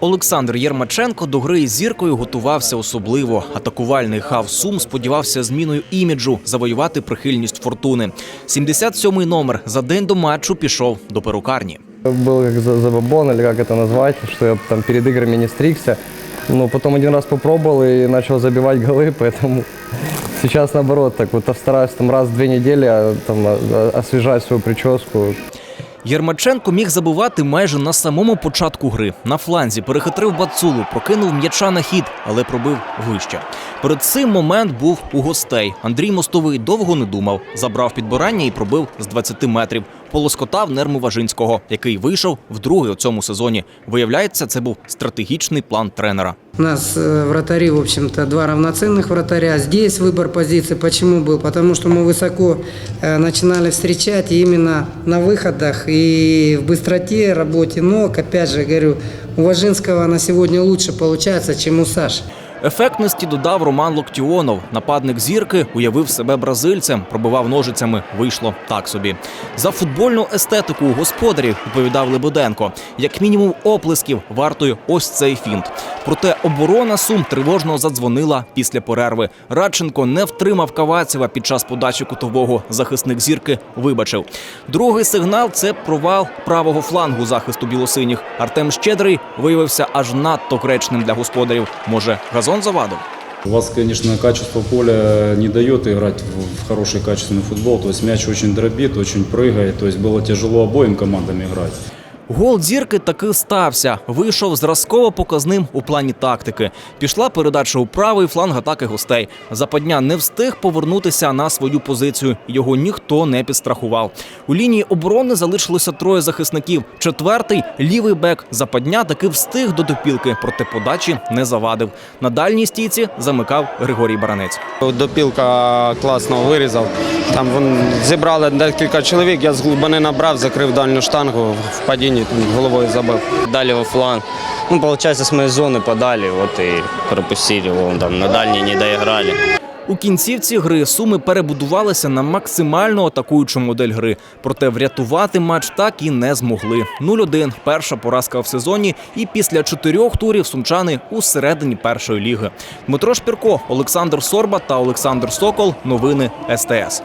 Олександр Єрмаченко до гри із зіркою готувався особливо. Атакувальний хав Сум сподівався зміною іміджу завоювати прихильність фортуни. 77-й номер за день до матчу пішов до перукарні. Был как за- забабон, или как это назвать, что я там перед играми не стригся. Но потом один раз попробовал и начал забивать голы, поэтому сейчас наоборот, так вот стараюсь там раз в две недели а, там, а, а, освежать свою прическу. Єрмаченко міг забивати майже на самому початку гри. На фланзі перехитрив Бацулу, прокинув м'яча на хід, але пробив вище. Перед цим момент був у гостей. Андрій Мостовий довго не думав, забрав підбирання і пробив з 20 метрів Полоскотав нерму Важинського, який вийшов вдруге у цьому сезоні. Виявляється, це був стратегічний план тренера. У нас э, вратари, в общем-то, два равноценных вратаря. Здесь выбор позиции почему был? Потому что мы высоко э, начинали встречать и именно на выходах и в быстроте, работе ног. Опять же, говорю, у Важинского на сегодня лучше получается, чем у Саши. Ефектності додав Роман Локтіонов. Нападник зірки уявив себе бразильцем, пробивав ножицями. Вийшло так собі. За футбольну естетику у господарів відповідав Лебеденко. Як мінімум оплесків вартою ось цей фінт. Проте оборона сум тривожно задзвонила після перерви. Радченко не втримав Кавацева під час подачі кутового. Захисник зірки вибачив. Другий сигнал це провал правого флангу захисту білосиніх. Артем Щедрий виявився аж надто кречним для господарів. Може, газон завадив? У вас, конечно, качество поля не дает играть в в хороший качественный футбол. То есть мяч очень дробит, очень прыгает. То есть было тяжело обоим командам играть. Гол зірки таки стався. Вийшов зразково показним у плані тактики. Пішла передача у правий фланг атаки гостей. Западня не встиг повернутися на свою позицію. Його ніхто не підстрахував. У лінії оборони залишилося троє захисників. Четвертий лівий бек Западня таки встиг до допілки, проте подачі не завадив. На дальній стійці замикав Григорій Баранець. Допілка класно вирізав. Там вон, зібрали декілька чоловік, я з глибини набрав, закрив дальню штангу в падінні, головою забив. дали во фланг. Ну, получается, с моей зоны подали, вот и пропустили, вон там на дальней не доиграли. У кінцівці гри суми перебудувалися на максимально атакуючу модель гри. Проте врятувати матч так і не змогли. 0-1 – перша поразка в сезоні. І після чотирьох турів сумчани у середині першої ліги. Дмитро Шпірко, Олександр Сорба та Олександр Сокол. Новини СТС.